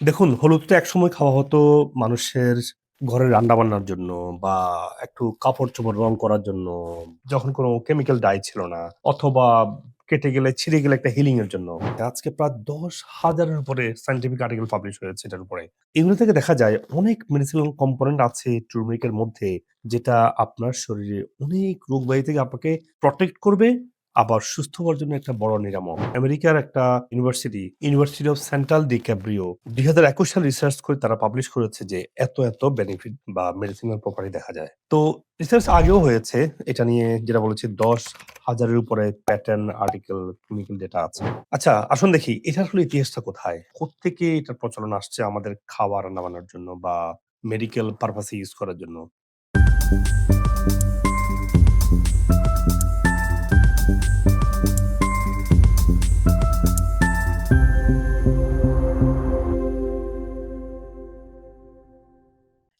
দেখুন, হলুদ তো একসময় খাওয়া হতো মানুষের ঘরের রান্নাবান্নার জন্য বা একটু কাপড়-চোপড় রং করার জন্য, যখন কোনো কেমিক্যাল ডাই ছিল না অথবা কেটে গেলে, ছিঁড়ে গেলে একটা হিলিং এর জন্য। আজকে প্রায় দশ হাজারের উপরে সাইন্টিফিক আর্টিকেল পাবলিশ হয়েছে এটার উপরে। এগুলো থেকে দেখা যায় অনেক মেডিসিনাল কম্পোনেন্ট আছে এর মধ্যে যেটা আপনার শরীরে অনেক রোগবালাই থেকে আপনাকে প্রটেক্ট করবে, আবার সুস্থ হওয়ার জন্য একটা বড় নিরামক। আমেরিকার একটা ইউনিভার্সিটি, ইউনিভার্সিটি অফ সেন্ট্রাল ডিক্যাব্রিও ২০২১ সালে রিসার্চ করে তারা পাবলিশ করেছে যে এত, এত বেনিফিট বা মেডিসিনাল প্রপার্টি দেখা যায়। তো রিসার্চ আগেও হয়েছে এটা নিয়ে যেটা বলেছি দশ হাজারের উপরে প্যাটার্ন, আর্টিকেল, ক্লিনিক্যাল ডেটা আছে। আচ্ছা আসুন দেখি এটার আসলে ইতিহাসটা কোথায়? কোত্থেকে এটার প্রচলন আসছে আমাদের খাওয়া রান্না-বান্নার জন্য বা মেডিকেল পারপাস ইউজ করার জন্য?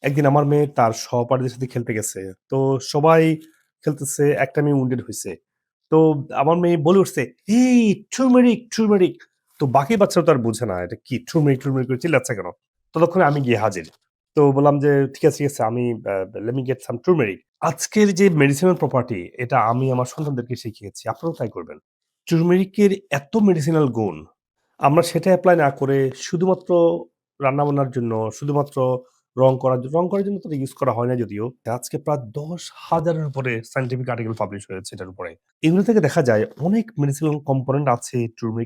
একদিন আমার মেয়ে তার সহপাঠীদের সাথে খেলতে গেছে। তো সবাই খেলতেছে, একটা মেয়ে wounded হয়েছে তো আমার মেয়ে বলে উঠছে, "এই turmeric, turmeric" তো বাকি বাচ্চারা তো আর বুঝে না এটা কি turmeric, turmeric করে চিল্লাচ্ছে কেন? ততক্ষণে আমি গিয়ে হাজির। তো বললাম যে, "ঠিক আছে, ঠিক আছে আমি লেমি গেট সাম turmeric" আজকের যে মেডিসিনাল প্রপার্টি এটা আমি আমার সন্তানদেরকে শিখিয়েছি। আপনারাও তাই করবেন। এর এত মেডিসিনাল গুণ, আমরা সেটা অ্যাপ্লাই না করে শুধুমাত্র রান্না-বান্নার জন্য, শুধুমাত্র রং করার জন্য রং করার জন্য তো ইউস করা হয় না যদিও। আজকে প্রায় দশ হাজারের উপরে সাইন্টিফিক আর্টিকেল পাবলিশ হয়েছে এটার উপরে। এগুলো থেকে দেখা যায় অনেক মেডিসিনাল কম্পোনেন্ট আছে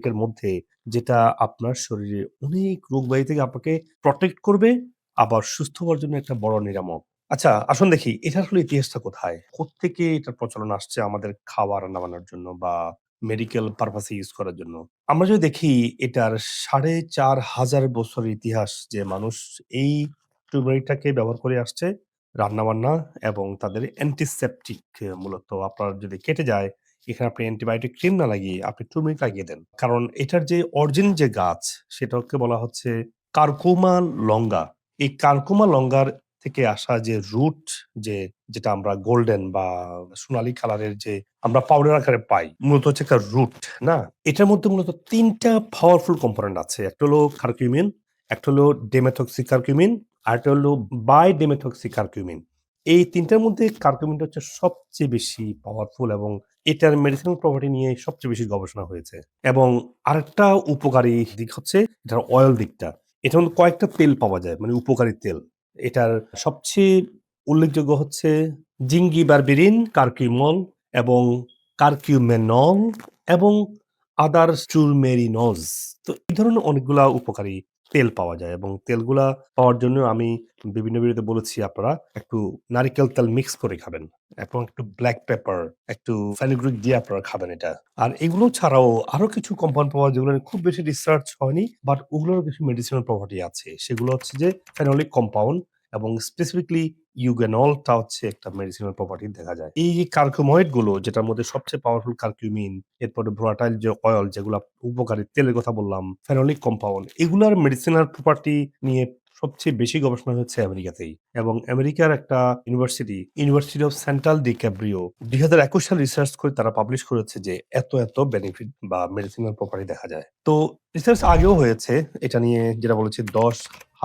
এর মধ্যে যেটা আপনার শরীরে অনেক রোগবালাই থেকে আপনাকে প্রটেক্ট করবে, আবার সুস্থ হওয়ার জন্য একটা বড় নিরামক। আচ্ছা আসুন দেখি এটার আসলে ইতিহাসটা কোথায়? কোত্থেকে এটার প্রচলন আসছে আমাদের খাওয়া রান্না-বান্নার জন্য বা মেডিকেল পারপাস ইউজ করার জন্য? আমরা যদি দেখি এটার ৪,৫০০ বছরের ইতিহাস যে মানুষ এই turmeric টাকে ব্যবহার করে আসছে রান্না-বান্না এবং তাদের অ্যান্টিসেপটিক মূলত আপনার যদি কেটে যায়, এখানে আপনি অ্যান্টিবায়োটিক ক্রিম না লাগিয়ে আপনি turmeric লাগিয়ে দেন। কারণ এটার যে অরিজিন যে গাছ সেটাকে বলা হচ্ছে কার্কুমা লঙ্গা। এই কার্কুমা লঙ্গার থেকে আসা যে রুট যে যেটা আমরা গোল্ডেন বা সোনালী কালারের যে আমরা পাউডার আকারে পাই, মূলত হচ্ছে একটা রুট, না? এটার মধ্যে মূলত তিনটা পাওয়ারফুল কম্পোনেন্ট আছে। একটা হলো কারকিউমিন, একটা হলো ডিমেথক্সিকারকিউমিন, আরেকটা হলো বাই-ডিমেথক্সিকারকিউমিন। এই তিনটার মধ্যে কারকিউমিনটা হচ্ছে সবচেয়ে বেশি পাওয়ারফুল এবং এটার মেডিসিনাল প্রপার্টি নিয়ে সবচেয়ে বেশি গবেষণা হয়েছে। এবং আরেকটা উপকারী দিক হচ্ছে এটার অয়েল দিকটা। এটার মধ্যে কয়েকটা তেল পাওয়া যায় মানে উপকারী তেল। এটার সবচেয়ে উল্লেখযোগ্য হচ্ছে জিঙ্গিবারবেরিন, কারকিউমল এবং কারকিউমেনল এবং আদারস টুরমেরিনজ। তো এই ধরনের অনেকগুলা উপকারী তেল পাওয়া যায় এবং তেলগুলা পাওয়ার জন্য আমি বিভিন্ন ভিডিওতে বলেছি আপনারা একটু নারিকেল তেল মিক্স করে খাবেন এবং একটু ব্ল্যাক পেপার, একটু ফ্যানিগ্রিক দিয়ে আপনারা খাবেন এটা। আর এগুলো ছাড়াও আরও কিছু কম্পাউন্ড পাওয়া যায় যেগুলো খুব বেশি রিসার্চ হয়নি বাট ওগুলোর কিছু মেডিসিনাল প্রপার্টি আছে। সেগুলো হচ্ছে যে ফেনলিক কম্পাউন্ড এবং স্পেসিফিকলি ইউগ্যানলটা হচ্ছে একটা মেডিসিনাল প্রপার্টি দেখা যায়। এই যে কার্কুময়েডগুলো যেটার মধ্যে সবচেয়ে পাওয়ারফুল কারকিউমিন, এরপরে ভোলাটাইল যে অয়েল যেগুলা উপকারী তেলের কথা বললাম, ফেনোলিক কম্পাউন্ড এগুলার মেডিসিনাল প্রপার্টি নিয়ে সবচেয়ে বেশি গবেষণা হচ্ছে আমেরিকাতেই। এবং আমেরিকার একটা ইউনিভার্সিটি, ইউনিভার্সিটি অফ সেন্ট্রাল ডিক্যাব্রিও ২০২১ সালে রিসার্চ করে তারা পাবলিশ করেছে যে এত, এত বেনিফিট বা মেডিসিনাল প্রপার্টি দেখা যায়। তো রিসার্চ আগেও হয়েছে এটা নিয়ে যেটা বলেছি ১০,০০০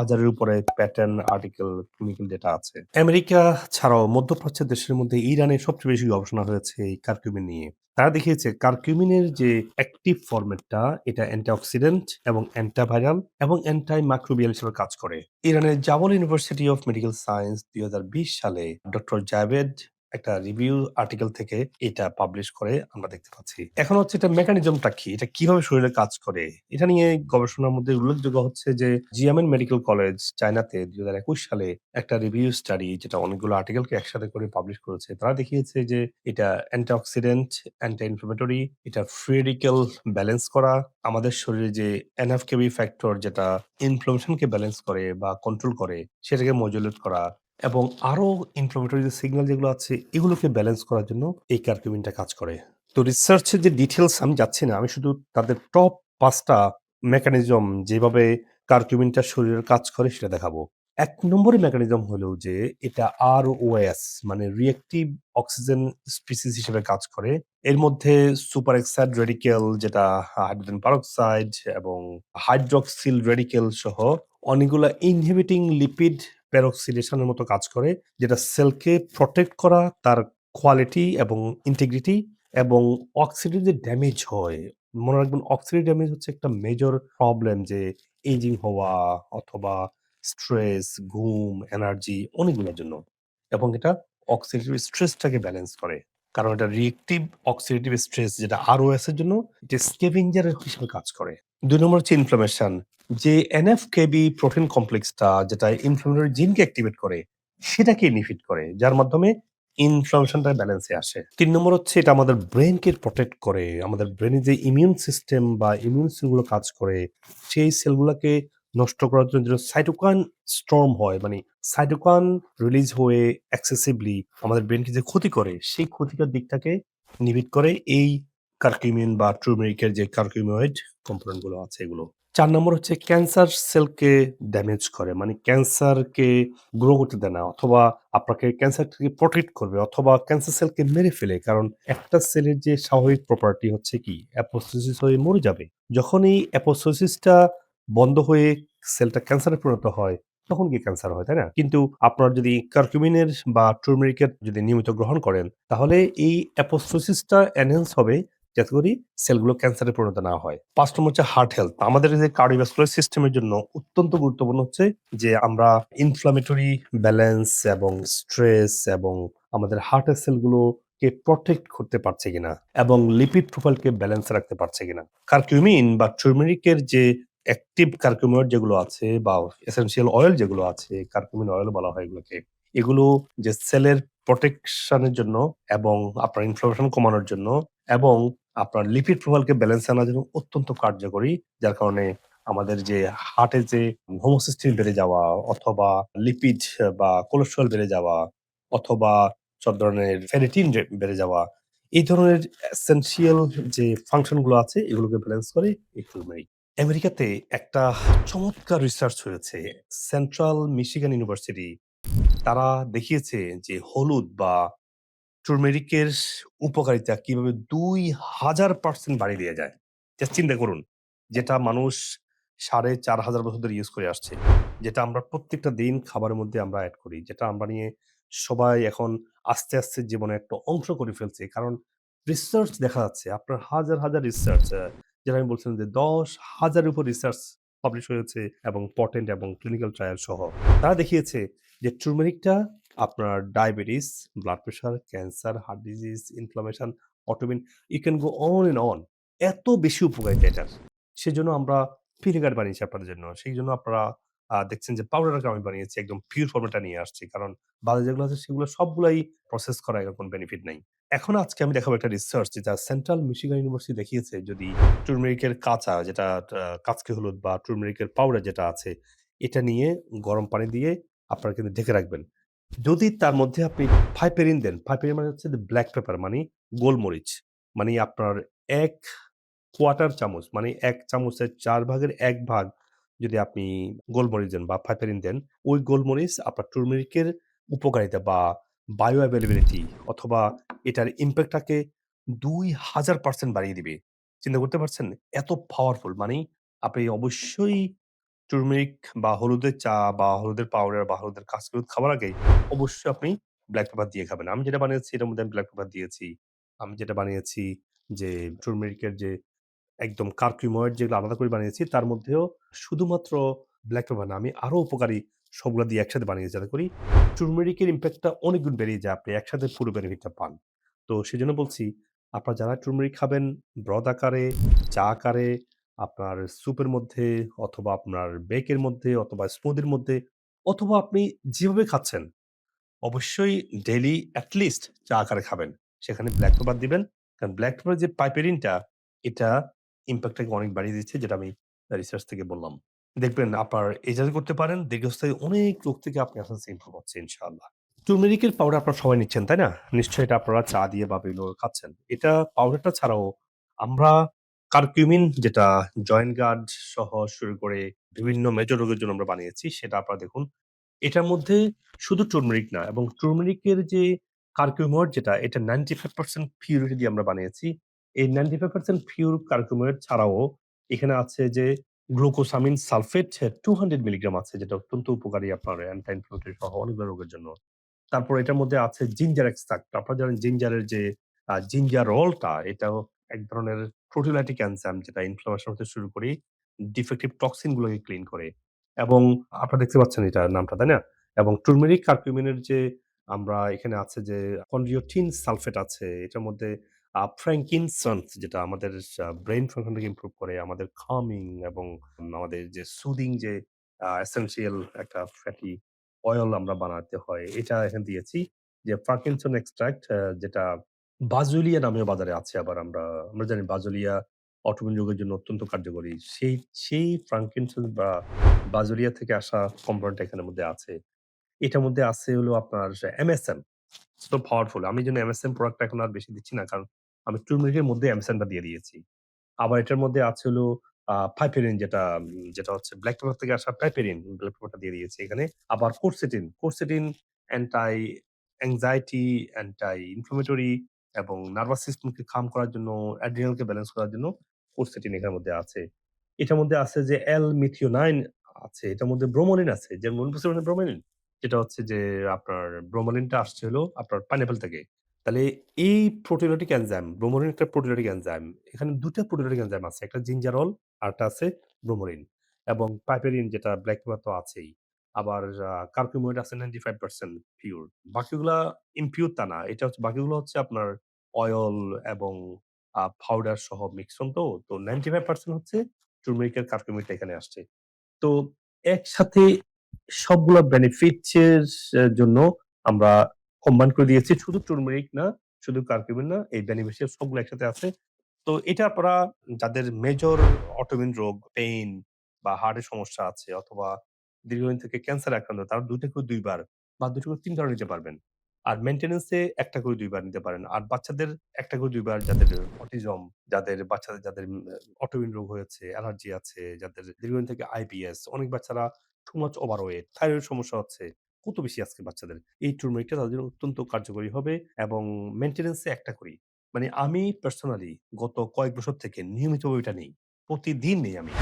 এর উপরে প্যাটার্ন, আর্টিকেল, ক্লিনিক্যাল ডেটা আছে। আমেরিকা ছাড়াও মধ্যপ্রাচ্যের দেশের মধ্যে ইরানে সবচেয়ে বেশি গবেষণা হয়েছে এই কারকিউমিন নিয়ে। তারা দেখিয়েছে কারকিউমিনের যে অ্যাক্টিভ ফরমেটটা এটা অ্যান্টিঅক্সিডেন্ট এবং অ্যান্টিভাইরাল এবং অ্যান্টাই মাইক্রোবিয়াল হিসেবে কাজ করে। ইরানের Zabol university of medical science ২০২০ সালে ডক্টর জাভেদ একটা রিভিউ আর্টিকেল থেকে এটা পাবলিশ করে আমরা দেখতে পাচ্ছি। এখন হচ্ছে এটা মেকানিজমটা কি? এটা কীভাবে শরীরে কাজ করে? এটা নিয়ে গবেষণার মধ্যে উল্লেখযোগ্য হচ্ছে যে জিয়ামেন মেডিকেল কলেজ চায়নাতে ২০২১ সালে একটা রিভিউ স্টাডি যেটা অনেকগুলো আর্টিকেলকে একসাথে করে পাবলিশ করেছে। তারা দেখিয়েছে যে এটা অ্যান্টিঅক্সিডেন্ট, অ্যান্টি ইনফ্লেমেটরি, এটা ফ্রি রেডিক্যাল ব্যালেন্স করা, আমাদের শরীরে যে এনএফকেবি ফ্যাক্টর যেটা ইনফ্লামেশনকে ব্যালেন্স করে বা কন্ট্রোল করে সেটাকে মজুলেট করা এবং আরও ইনফ্লামেটরি যে সিগন্যাল যেগুলো আছে, এগুলোকে ব্যালেন্স করার জন্য এই কারকিউমিনটা কাজ করে। তো রিসার্চের যে ডিটেলস আমি যাচ্ছি না। আমি শুধু তাদের টপ পাঁচটা মেকানিজম যেভাবে কারকিউমিনটা শরীরের কাজ করে সেটা দেখাবো। এক নম্বরে মেকানিজম হলো যে এটা ROS মানে রিঅ্যাক্টিভ অক্সিজেন স্পিসিস হিসেবে কাজ করে। এর মধ্যে সুপার এক্সাইড রেডিকেল যেটা হাইড্রোজেন পারক্সাইড এবং হাইড্রক্সিল রেডিকেল সহ অনেকগুলা ইনহিবিটিং লিপিড পেরক্সিডেশন এর মতো কাজ করে। যেটা সেলকে প্রোটেক্ট করা তার কোয়ালিটি এবং ইন্টিগ্রিটি এবং অক্সিডেটিভ ড্যামেজ হয়। মনে রাখবেন অক্সিডেটিভ ড্যামেজ হচ্ছে একটা মেজর প্রবলেম যে এজিং হওয়া অথবা স্ট্রেস, ঘুম, এনার্জি অনেকগুলোর জন্য। এবং এটা অক্সিডেটিভ স্ট্রেসটাকে ব্যালেন্স করে। কারণ এটা রিঅ্যাক্টিভ অক্সিডেটিভ স্ট্রেস যেটা ROS এর জন্য, এটা স্ক্যাভেঞ্জার এর হিসেবে কাজ করে। দুই নম্বর হচ্ছে ইনফ্লামেশন। যে NF-κB প্রোটিন কমপ্লেক্সটা যেটা ইনফ্লামেটরি জিনকে অ্যাক্টিভেট করে, সেটাকে ইনহিবিট করে। যার মাধ্যমে ইনফ্লামেশনটা ব্যালেন্সে আসে। তিন নম্বর হচ্ছে এটা আমাদের ব্রেইনকে প্রটেক্ট করে। আমাদের ব্রেইনে যে ইমিউন সিস্টেম বা ইমিউন সেলগুলো কাজ করে, সেই সেলগুলাকে নষ্ট করার জন্য যেন সাইটোকাইন স্টর্ম হয় মানে সাইটোকাইন রিলিজ হয়ে এক্সেসিভলি আমাদের ব্রেইনকে যে ক্ষতি করে, সেই ক্ষতিকর দিকটাকে ইনহিবিট করে এই কারকিউমিন বা ট্রুমেরিকের যে কারকিউমিয়েড কম্পোনেন্টগুলো আছে এগুলো। চার নম্বর হচ্ছে ক্যান্সার সেলকে ড্যামেজ করে। মানে ক্যান্সারকে গ্রো করতে দেয় না, অথবা আপনাকে ক্যান্সার থেকে প্রটেক্ট করবে, অথবা ক্যান্সার সেলকে মেরে ফেলে। কারণ একটা সেলের যে স্বাভাবিক প্রপার্টি হচ্ছে কি অ্যাপোপ্টোসিস হয়ে মরে যাবে। যখন এই অ্যাপোপ্টোসিসটা বন্ধ হয়ে সেলটা ক্যান্সারে পরিণত হয় তখন গিয়ে ক্যান্সার হয়, তাই না? কিন্তু আপনার যদি কারকিউমিনের বা টুরমেরিকের যদি নিয়মিত গ্রহণ করেন তাহলে এই অ্যাপোপ্টোসিসটা এনহ্যান্স হবে যাতে করে সেলগুলো ক্যান্সারে পরিণত না হয়। পাঁচ নম্বর হচ্ছে হার্ট হেলথ। আমাদের যে কার্ডিওভাস্কুলার সিস্টেমের জন্য অত্যন্ত গুরুত্বপূর্ণ হচ্ছে যে আমরা ইনফ্লামেটরি ব্যালেন্স এবং স্ট্রেস এবং আমাদের হার্টের সেলগুলোকে প্রটেক্ট করতে পারছে কিনা এবং লিপিড প্রোফাইলকে ব্যালেন্স রাখতে পারছে কিনা। কারকিউমিন বা টুরমেরিকের যে অ্যাক্টিভ কারকিউমিয়েড যেগুলো আছে বা এসেনশিয়াল অয়েল যেগুলো আছে, কারকিউমিন অয়েল বলা হয় এগুলোকে। এগুলো যে সেলের প্রটেকশন এর জন্য এবং আপনার ইনফ্লামেশন কমানোর জন্য এবং আপনার লিপিড প্রোফাইলকে ব্যালেন্স আনার জন্য অত্যন্ত কার্যকরী। যার কারণে আমাদের যে হার্টে যে হোমোসিস্টিন বেড়ে যাওয়া অথবা লিপিড বা কোলেস্ট্রল বেড়ে যাওয়া অথবা সব ধরনের ফেরিটিন বেড়ে যাওয়া এই ধরনের এসেনশিয়াল যে ফাংশনগুলো আছে এগুলোকে ব্যালেন্স করে এই। আমেরিকাতে একটা চমৎকার রিসার্চ হয়েছে। সেন্ট্রাল মিশিগান ইউনিভার্সিটি তারা দেখিয়েছে যে হলুদ বা টুরমেরিকের উপকারিতা কীভাবে ২০০০% বাড়িয়ে দেয়া যায়। জাস্ট চিন্তা করুন। যেটা মানুষ ৪৫০০ বছর ধরে ইউজ করে আসছে। যেটা আমরা প্রত্যেকটা দিন খাবারের মধ্যে আমরা এড করি। যেটা আমরা নিয়ে সবাই এখন আস্তে, আস্তে জীবনের একটা অংশ করে ফেলছে। কারণ রিসার্চ দেখা যাচ্ছে আপনার হাজার, হাজার রিসার্চ যেটা আমি বলছিলাম যে ১০,০০০ এর উপর রিসার্চ পাবলিশ হয়েছে এবং পটেন্ট এবং ক্লিনিক্যাল ট্রায়াল সহ। তারা দেখিয়েছে যে টুরমেরিকটা আপনার diabetes, blood pressure, cancer, heart disease, inflammation, autoimmune you can go on and on. এত বেশি উপকারিতা এটার। সেজন্য আমরা ভিনেগার বানিয়েছি আপনাদের জন্য। সেই জন্য আপনারা দেখছেন যে পাউডার আমি বানিয়েছি। একদম পিওর ফরম্যাটটা নিয়ে আসছি। কারণ বাজার যেগুলো আছে সেগুলো সবগুলাই প্রসেস করা এরকম বেনিফিট নাই। এখন আজকে আমি দেখাবো একটা রিসার্চ যেটা সেন্ট্রাল মিশিগান ইউনিভার্সিটি দেখিয়েছে যদি টুরমেরিকের কাঁচা যেটা কাঁচকে হলুদ বা টুরমেরিকের পাউডার যেটা আছে এটা নিয়ে গরম পানি দিয়ে আপনারা কিন্তু ঢেকে রাখবেন। যদি তার মধ্যে আপনি ফাইপেরিন দেন, ফাইপেরিন মানে হচ্ছে ব্ল্যাক পেপার মানে গোলমরিচ। মানে আপনার এক কোয়ার্টার চামচ মানে এক চামচের চার ভাগের এক ভাগ যদি আপনি গোলমরিচ দেন বা ফাইপেরিন দেন, ওই গোলমরিচ আপনার টুরমেরিকের উপকারিতা বা বায়ো অ্যাভেলেবিলিটি অথবা এটার ইমপ্যাক্টটাকে ২০০০% বাড়িয়ে দিবে। চিন্তা করতে পারছেন? এত পাওয়ারফুল মানে আপনি অবশ্যই টুরমেরিক বা হলুদের চা বা হলুদের পাউডার বা হলুদের কাঁচা হলুদ খাবার আগে অবশ্যই আপনি ব্ল্যাক পেপার দিয়ে খাবেন। আমি যেটা বানিয়েছি এটার মধ্যে আমি ব্ল্যাক পেপার দিয়েছি। আমি যেটা বানিয়েছি যে টুরমেরিকের যে একদম কারকিউময়েড যেগুলো আলাদা করে বানিয়েছি, তার মধ্যেও শুধুমাত্র ব্ল্যাক পেপার না, আমি আরও উপকারী সবগুলা দিয়ে একসাথে বানিয়েছি যাতে করি টুরমেরিকের ইম্প্যাক্টটা অনেক গুণ বেরিয়ে যায়। আপনি একসাথে পুরো বেনিফিটটা পান। তো সেজন্য বলছি আপনারা যারা টুরমেরিক খাবেন ব্রদ আকারে, চা আকারে, আপনার স্যুপের মধ্যে অথবা আপনার বেকের মধ্যে অথবা স্মুদির মধ্যে অথবা আপনি যেভাবে খাচ্ছেন অবশ্যই ডেলি অ্যাটলিস্ট চা আকারে খাবেন। সেখানে ব্ল্যাক পেপার দিবেন। কারণ ব্ল্যাক পেপারের যে পাইপেরিনটা এটা ইম্প্যাক্টটাকে অনেক বাড়িয়ে দিচ্ছে যেটা আমি রিসার্চ থেকে বললাম। দেখবেন আপনার এজাজ করতে পারেন দীর্ঘস্থায়ী অনেক রোগ থেকে আপনি আস্তে ইমপ্রুভ হচ্ছে ইনশাআল্লাহ। টুরমেরিকের পাউডার আপনারা সবাই নিচ্ছেন, তাই না? নিশ্চয়ই এটা আপনারা চা দিয়ে বা বিভিন্ন খাচ্ছেন। এটা পাউডারটা ছাড়াও আমরা কারকিউমিন যেটা জয়েন্ট গার্ড সহ শুরু করে বিভিন্ন মেজর রোগের জন্য আমরা বানিয়েছি সেটা আপনারা দেখুন। এটার মধ্যে শুধু টার্মেরিক না এবং টার্মেরিকের যে কার্কিউময়েড যেটা এটা 95% পিউরিটি দিয়ে আমরা বানিয়েছি। এই 95% পিউর কার্কিউময়েড ছাড়াও এখানে আছে যে গ্লুকোসামিন সালফেট 200 মিলিগ্রাম আছে যেটা অত্যন্ত উপকারী আপনার অ্যান্টি ইনফ্ল্যামেটরি সহ অনেকগুলো রোগের জন্য। তারপর এটার মধ্যে আছে জিঞ্জার এক্সট্রাক্ট। আপনারা জানেন জিঞ্জারের যে আ জিঞ্জারলটা এটাও এক ধরনের প্রোটিলাইটিক এনজাইম যেটা ইনফ্লামেশন হতে শুরু করে ডিফেক্টিভ টক্সিন গুলোকে ক্লিন করে। এবং আপনারা দেখতে পাচ্ছেন এটার নামটা, তাই না? এবং টুরমেরিক কার্কিউমিনের যে আমরা এখানে আছে যে কন্ড্রিওটিন সালফেট আছে। এটার মধ্যে আ ফ্র্যাঙ্কিনসন্স যেটা আমাদের আ ব্রেইন ফাংশনটাকে ইমপ্রুভ করে, আমাদের calming এবং আমাদের যে সুদিং যে আ এসেনশিয়াল একটা ফ্যাটি অয়েল আমরা বানাতে হয়, এটা এখানে দিয়েছি। যে ফ্রাঙ্কিনসন এক্সট্রাক্ট যেটা বাজুলিয়া নামেও বাজারে আছে আবার আমরা আমরা জানি বাজুলিয়া অটোইমিউন রোগের জন্য অত্যন্ত কার্যকরী। সেই সেই ফ্রাঙ্কিনসন বা বাজুলিয়া থেকে আসা কম্পোনেন্ট এখানের মধ্যে আছে। এটার মধ্যে আছে হলো আপনার এমএসএম। So powerful. আমি যেন এমএসএম প্রোডাক্টটা এখন আর বেশি দিচ্ছি না। কারণ আমি টার্মেরিকের মধ্যে এমএসএমটা দিয়ে দিয়েছি। আবার এটার মধ্যে আছে হলো পাইপেরিন যেটা যেটা হচ্ছে ব্ল্যাক পেপার থেকে আসা পাইপেরিন, ব্ল্যাক পেপারটা দিয়ে দিয়েছি এখানে। আবার quercetin, quercetin anti anxiety, anti inflammatory এবং নার্ভাস সিস্টেমকে কাম করার জন্য, অ্যাড্রিনালকে ব্যালেন্স করার জন্য কোরসেটিন এটার মধ্যে আছে। এটার মধ্যে আছে যে L-মিথিওনাইন আছে, এটার মধ্যে ব্রোমোলিন আছে। যেমন বুঝতে ব্রোমোলিন? যেটা হচ্ছে যে আপনার ব্রোমোলিনটা আসছে হলো আপনার পাইনঅ্যাপল থেকে। তাহলে এই প্রোটিওলাইটিক এনজাইম, ব্রোমোরিন একটা প্রোটিওলাইটিক এনজাইম। এখানে ২ টা প্রোটিওলাইটিক এনজাইম আছে। একটা জিঞ্জারল আরেকটা আছে ব্রোমোলিন। এবং পাইপেরিন যেটা ব্ল্যাক পেপার তো আছেই। আবার কার্কিউময়েড আছে 95% পিওর বাকিগুলা ইমপিওর তা না। এটা হচ্ছে বাকিগুলো হচ্ছে আপনার অয়েল এবং পাউডার সহ মিশ্রণ তো। তো 95% হচ্ছে টার্মেরিকের কার্কিউমিনটা এখানে আসছে। তো একসাথে সবগুলো এ জন্য আমরা কম্বাইন করে দিয়েছি। শুধু টার্মেরিক না, শুধু কার্কিউমিন না, এই বেনিফিশিয়াল সবগুলো একসাথে আছে। তো এটা আপনারা যাদের মেজর অটোইমিউন রোগ, পেইন বা হার্টের সমস্যা আছে অথবা দীর্ঘদিন থেকে ক্যান্সার আক্রান্ত তারা ২ করে দুইবার বা দুটো করে ৩ বারও নিতে পারবেন। আর মেইনটেন্যান্স এ ১ টা করে দুইবার নিতে পারেন। আর বাচ্চাদের একটা করে দুইবার যাদের অটিজম, যাদের বাচ্চাদের যাদের উম অটোইমিউন রোগ হয়েছে, অ্যালার্জি আছে, যাদের দীর্ঘদিন থেকে আইবিএস, অনেক বাচ্চারা টু মাচ ওভারওয়েট, থাইরয়েড সমস্যা হচ্ছে। কত বেশি আজকে বাচ্চাদের। এই টার্মেরিকটা তাদের জন্য অত্যন্ত কার্যকরী হবে এবং মেইনটেন্যান্স এ ১ টা করেই। মানে আমি পার্সোনালি গত কয়েক বছর থেকে নিয়মিতভাবে এটা নেই। প্রতিদিন নেই আমি।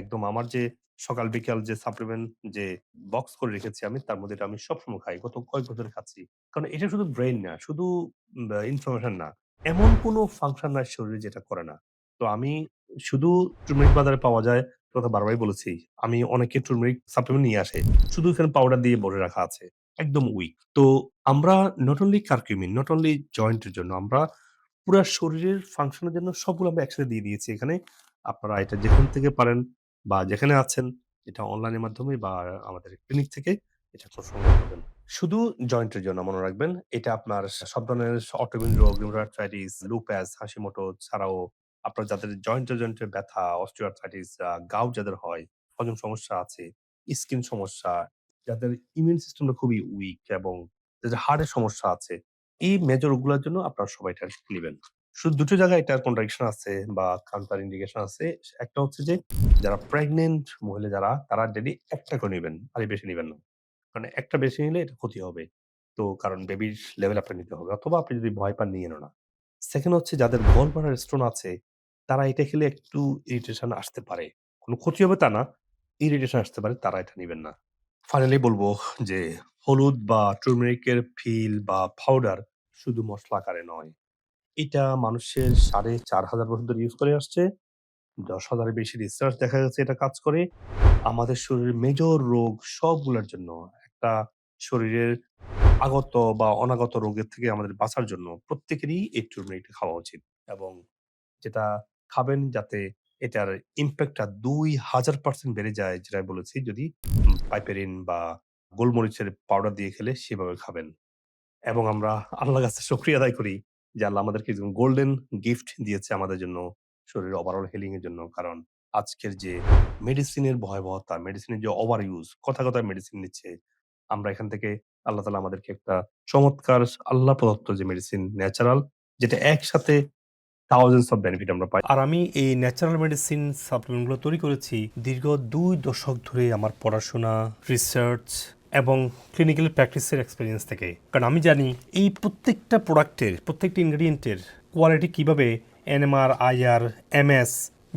একদম আমার যে সকাল বিকাল যে সাপ্লিমেন্ট যে বক্স করে রেখেছি আমি তার মধ্যে আমি সবসময় খাই। গত কয়েক বছর খাচ্ছি। কারণ এটা শুধু ব্রেন না, শুধু ইনফরমেশন না। এমন কোনো ফাংশন নাই শরীরে যেটা করে না। তো আমি শুধু টার্মেরিক বাজারে পাওয়া যায়, কথা বারবারই বলেছি। আমি অনেকে টার্মেরিক সাপ্লিমেন্ট নিয়ে আসে। শুধু এখানে পাউডার দিয়ে ভরে রাখা আছে। একদম উইক। তো আমরা not only curcumin, not only joint এর জন্য আমরা পুরা শরীরের ফাংশন এর জন্য সবগুলো আমরা একসাথে দিয়ে দিয়েছি এখানে। আপনারা এটা যেখান থেকে পারেন বা যেখানে আছেন এটা অনলাইনের মাধ্যমে বা আমাদের ক্লিনিক থেকে এটা সংগ্রহ করবেন। শুধু জয়েন্টের জন্য মনে রাখবেন। এটা আপনার সব ধরনের অটোইমিউন রোগ, রিউমাটয়েড আর্থ্রাইটিস, লুপাস, হাশিমোটো ছাড়াও আপনার যাদের জয়েন্টে, জয়েন্টে ব্যথা, অস্টিও আর্থ্রাইটিস, আ যাদের হয়, হজম সমস্যা আছে, স্কিন সমস্যা, যাদের ইমিউন সিস্টেমটা খুবই উইক এবং যাদের হার্টের সমস্যা আছে, এই মেজর রোগগুলোর জন্য আপনারা সবাই এটা নিবেন। শুধু দুটো জায়গায় এটার কন্ট্রাডিকশন আছে বা কাউন্টার ইন্ডিকেশন আছে। একটা হচ্ছে যে যারা প্রেগন্যান্ট মহিলা যারা তারা ডেইলি একটা করে নিবেন। আর বেশি নেবেন না। কারণ একটা বেশি নিলে এটা ক্ষতি হবে। তো কারণ বেবির লেভেল আপনার নিতে হবে। অথবা আপনি যদি ভয় পান নিয়েনও না। সেকেন্ড হচ্ছে যাদের গলব্লাডার স্টোন আছে, তারা এটা খেলে একটু ইরিটেশন আসতে পারে। কোনো ক্ষতি হবে তা না। ইরিটেশন আসতে পারে, তারা এটা নিবেন না। ফাইনালি বলব যে হলুদ বা টার্মেরিকের ফিল বা পাউডার শুধু মসলা আকারে নয়। এটা মানুষের ৪,৫০০ বছর ধরে ইউজ করে আসছে। ১০,০০০ এর বেশি রিসার্চ দেখা গেছে এটা কাজ করে। আমাদের শরীরের মেজর রোগ সবগুলার জন্য একটা শরীরের আগত বা অনাগত রোগের থেকে আমাদের বাঁচার জন্য প্রত্যেকেরই এই টার্মেরিকটা খাওয়া উচিত। এবং যেটা খাবেন যাতে এটার ইমপ্যাক্ট টা ২০০০% বেড়ে যায় যেটা বলেছি যদি পাইপেরিন বা গোলমরিচের পাউডার দিয়ে খেলে সেভাবে খাবেন। এবং আমরা আল্লাহর কাছে শুকরিয়া আদায় করি যে আল্লাহ আমাদেরকে গোল্ডেন গিফট দিয়েছে আমাদের জন্য শরীরের ওভারঅল হিলিং এর জন্য। কারণ আজকের যে মেডিসিনের ভয়াবহতা, মেডিসিনের যে ওভার ইউজ, কথায়, কথায় মেডিসিন নিচ্ছে। আমরা এখান থেকে আল্লাহ তালা আমাদেরকে একটা চমৎকার আল্লাহ প্রদত্ত যে মেডিসিন ন্যাচারাল যেটা একসাথে থাউজেন্ডস অফ বেনিফিট আমরা পাই। আর আমি এই ন্যাচারাল মেডিসিন সাপ্লিমেন্টগুলো তৈরি করেছি দীর্ঘ দুই দশক ধরে আমার পড়াশোনা, রিসার্চ এবং ক্লিনিক্যাল প্র্যাকটিসের এক্সপিরিয়েন্স থেকে। কারণ আমি জানি এই প্রত্যেকটা প্রোডাক্টের প্রত্যেকটা ইনগ্রিডিয়েন্টের কোয়ালিটি কীভাবে এনএমআর আইআর এমএস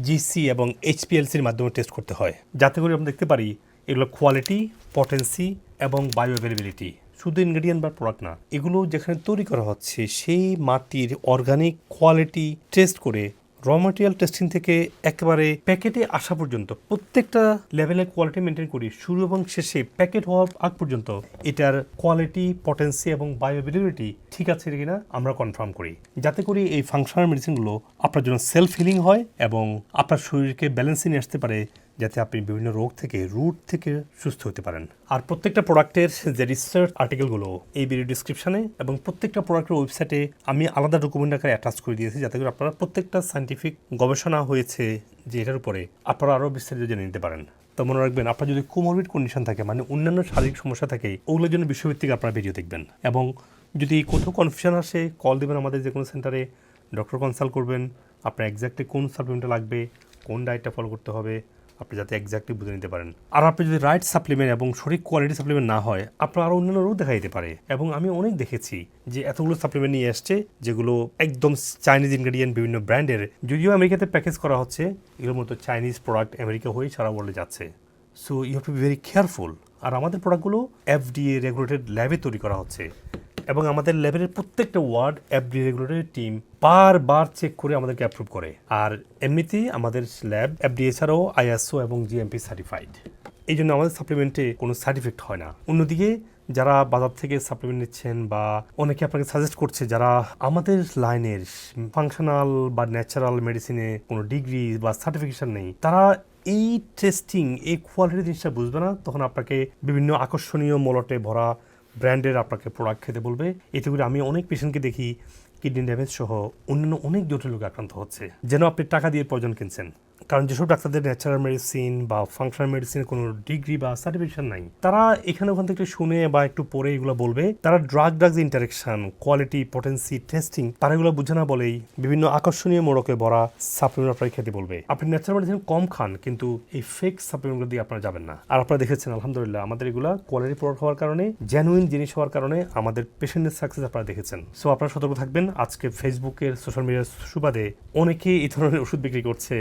জিসি এবং এইচপিএলসির মাধ্যমে টেস্ট করতে হয়। যাতে করে আমরা দেখতে পারি এগুলো কোয়ালিটি পটেন্সি এবং বায়ো অ্যাভেলেবিলিটি শুধু ইনগ্রেডিয়েন্ট বা প্রোডাক্ট না, এগুলো যেখানে তৈরি করা হচ্ছে সেই মাটির অর্গানিক কোয়ালিটি টেস্ট করে র ম্যাটেরিয়াল টেস্টিং থেকে একেবারে প্যাকেটে আসা পর্যন্ত প্রত্যেকটা লেভেলের কোয়ালিটি মেনটেন করি, শুরু এবং শেষে প্যাকেট হওয়ার আগ পর্যন্ত এটার কোয়ালিটি পটেন্সি এবং বায়োবিলিটি ঠিক আছে কিনা আমরা কনফার্ম করি। যাতে করে এই ফাংশনাল মেডিসিনগুলো আপনার জন্য সেলফ হিলিং হয় এবং আপনার শরীরকে ব্যালেন্সে আসতে পারে যাতে আপনি বিভিন্ন রোগ থেকে, রুট থেকে সুস্থ হতে পারেন। আর প্রত্যেকটা প্রোডাক্টের যে রিসার্চ আর্টিকেলগুলো এই ভিডিও ডিসক্রিপশানে এবং প্রত্যেকটা প্রোডাক্টের ওয়েবসাইটে আমি আলাদা ডকুমেন্ট আকারে অ্যাটাচ করে দিয়েছি যাতে করে আপনারা প্রত্যেকটা সাইন্টিফিক গবেষণা হয়েছে যে এটার উপরে আপনারা আরও বিস্তারিত জেনে নিতে পারেন। তো মনে রাখবেন, আপনার যদি কোমরবিড কন্ডিশন থাকে মানে অন্যান্য শারীরিক সমস্যা থাকে, ওগুলোর জন্য বিশ্বভিত্তিক আপনারা ভিডিও দেখবেন। এবং যদি কোথাও কনফিউশন আসে কল দেবেন আমাদের যে কোনো সেন্টারে ডক্টর কনসাল্ট করবেন, আপনার এক্স্যাক্টলি কোন সাপ্লিমেন্টটা লাগবে, কোন ডায়েটটা ফলো করতে হবে আপনি যাতে এক্স্যাক্টলি বুঝে নিতে পারেন। আর আপনি যদি রাইট সাপ্লিমেন্ট এবং সঠিক কোয়ালিটি সাপ্লিমেন্ট না হয়, আপনার আরও অন্যান্য রোগ দেখা দিতে পারে। এবং আমি অনেক দেখেছি যে এতগুলো সাপ্লিমেন্ট নিয়ে আসছে যেগুলো একদম চাইনিজ ইনগ্রেডিয়েন্ট বিভিন্ন ব্র্যান্ডের, যদিও আমেরিকাতে প্যাকেজ করা হচ্ছে, এগুলোর মতো চাইনিজ প্রোডাক্ট আমেরিকা হয়ে সারা ওয়ার্ল্ডে যাচ্ছে। So you have to be very careful আর আমাদের প্রোডাক্টগুলো এফডিএ রেগুলেটেড ল্যাবে তৈরি করা হচ্ছে। এবং আমাদের ল্যাবের প্রত্যেকটা ওয়ার্ড এফডি রেগুলেটরি টিম বারবার চেক করে আমাদেরকে অ্যাপ্রুভ করে। আর এমনিতেই আমাদের ল্যাব এফডিএ ছাড়াও আইএসও এবং জিএমপি সার্টিফাইড এই জন্য আমাদের সাপ্লিমেন্টে কোনো সাইড ইফেক্ট হয় না। অন্যদিকে যারা বাজার থেকে সাপ্লিমেন্ট নিচ্ছেন বা অনেকে আপনাকে সাজেস্ট করছে যারা আমাদের লাইনের ফাংশনাল বা ন্যাচারাল মেডিসিনে কোনো ডিগ্রি বা সার্টিফিকেশন নেই, তারা এই টেস্টিং এই কোয়ালিটি জিনিসটা বুঝবে না, তখন আপনাকে বিভিন্ন আকর্ষণীয় মলটে ভরা ব্র্যান্ডের আপনাকে প্রোডাক্ট খেতে বলবে। এতে করে আমি অনেক পেশেন্টকে দেখি কিডনি ড্যামেজ সহ অন্যান্য অনেক জটিল রোগে আক্রান্ত হচ্ছে। যেন আপনি টাকা দিয়ে প্রয়োজন কিনছেন। কারণ যেসব ডাক্তারদের ন্যাচারাল মেডিসিন বা ফাংশনাল মেডিসিনের কোনো ডিগ্রি বা সার্টিফিকেশন নাই, তারা এখানে ওখান থেকে শুনে বা একটু পরে এগুলো বলবে। তারা drug drugs interaction quality potency testing তারা এগুলো বুঝে না বলেই বিভিন্ন আকর্ষণীয় মোড়কে ভরা সাপ্লিমেন্ট আপনাকে খেতে বলবে। আপনি ন্যাচারাল মেডিসিন কম খান, কিন্তু এই ফেক সাপ্লিমেন্টগুলো দিয়ে আপনারা যাবেন না। আর আপনারা দেখেছেন, আলহামদুলিল্লাহ, আমাদের এগুলা কোয়ালিটি প্রোডাক্ট হওয়ার কারণে জেনুইন জিনিস হওয়ার কারণে আমাদের পেশেন্টের সাকসেস আপনারা দেখেছেন। সো আপনারা সতর্ক থাকবেন। আজকে ফেসবুকের সোশ্যাল মিডিয়ার সুবাদে অনেকেই এই ধরনের ওষুধ বিক্রি করছে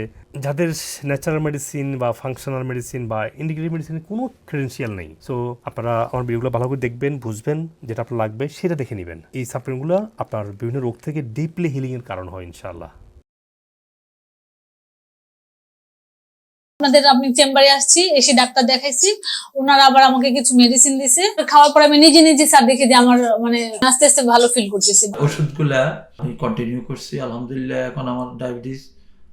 যাদের ন্যাচারাল মেডিসিন বা ফাংশনাল মেডিসিন বা ইন্ডিগ্রেটিভ মেডিসিনের কোনো ক্রেডেন্সিয়াল নেই। সো আপনারা আমার ভিডিওগুলো ভালো করে দেখবেন বুঝবেন যেটা আপনার লাগবে সেটা দেখে নেবেন। এই সাপ্লিমেন্টগুলো আপনার বিভিন্ন রোগ থেকে ডিপলি হিলিংয়ের কারণ হয় ইনশাআল্লাহ। আপনাদের আমি চেম্বারে আসছি এসে ডাক্তার দেখাইছি। ওনারা আবার আমাকে কিছু মেডিসিন দিছে। খাওয়ার পর আমি নিজে নিজে স্যার দেখে যে আমার মানে আস্তে আস্তে ভালো ফিল করতেছি। ওষুধগুলা আমি কন্টিনিউ করছি আলহামদুলিল্লাহ এখন আমার ডায়াবেটিস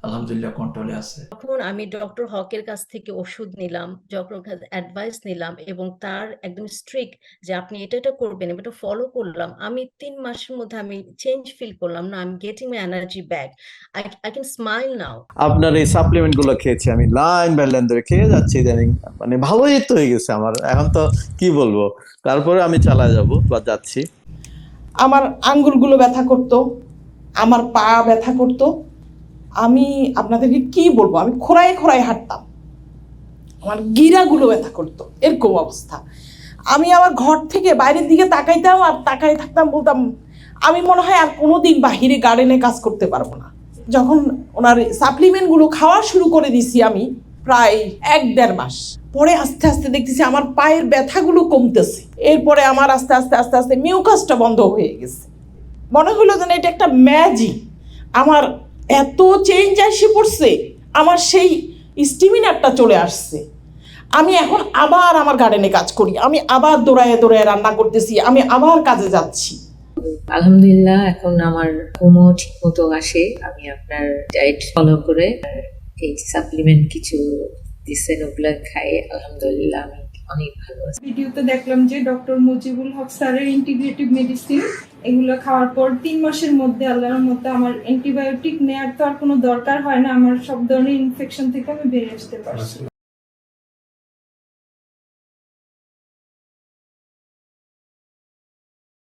আলহামদুলিল্লাহ কন্ট্রোলে আছে। তখন আমি ডক্টর হকের কাছ থেকে ওষুধ নিলাম ডক্টর অ্যাডভাইস নিলাম এবং তার একদম স্ট্রিক্ট যে আপনি এটা এটা করবেন এটা ফলো করলাম। আমি তিন মাসের মধ্যে আমি চেঞ্জ ফিল করলাম না আমি getting my energy back I I can smile now আপনার এই সাপ্লিমেন্টগুলো খেয়েছি আমি লাইন বাই লাইন ধরে খেয়ে যাচ্ছি ইদানিং। মানে ভালোই তো হয়ে গেছে আমার। এখন তো কি বলব? তারপরে আমি চালা যাব বা যাচ্ছি। আমার আঙ্গুলগুলো ব্যথা করতো আমার পা ব্যথা করতো আমি আপনাদেরকে কি বলব? আমি খোড়ায় খোড়ায় হাঁটতাম। আমার গিরাগুলো ব্যথা করতো। এরকম অবস্থা। আমি আমার ঘর থেকে বাইরের দিকে তাকাইতাম আর তাকাই থাকতাম, বলতাম, আমি মনে হয় আর কোনো দিন বাহিরে গার্ডেনে কাজ করতে পারব না। যখন ওনার সাপ্লিমেন্টগুলো খাওয়া শুরু করে দিছি আমি প্রায় এক দেড় মাস। পরে আস্তে আস্তে দেখতেছি আমার পায়ের ব্যথাগুলো কমতেছে। এরপরে আমার আস্তে আস্তে আস্তে আস্তে মিউকাসটা বন্ধ হয়ে গেছে। মনে হলো যেন এটা একটা ম্যাজিক আমার এত চেঞ্জ আসে পড়ছে, আমার সেই স্টিমিনারটা চলে আসছে। আমি এখন আবার আমার গার্ডেনে কাজ করি, আমি আবার দৌড়ায় দৌড়ায় রান্না করতেছি, আমি আবার কাজে যাচ্ছি। আলহামদুলিল্লাহ, এখন আমার ঘুমও ঠিক মতো আসে, আমি আপনার ডায়েট ফলো করে এই সাপ্লিমেন্ট কিছু দিচ্ছেন, ওগুলো খাই, আলহামদুলিল্লাহ, আমি অনেক ভালো আছে। ভিডিওতে দেখলাম যে ডক্টর মুজিবুল হক স্যারের ইন্টিগ্রেটিভ মেডিসিন এগুলো খাওয়ার পর তিন মাসের মধ্যে আল্লাহর মতো আমার অ্যান্টিবায়োটিক নেওয়ার তো আর কোনো দরকার হয় না, আমার সব ধরনের ইনফেকশন থেকে আমি বেরিয়ে আসতে পারছি।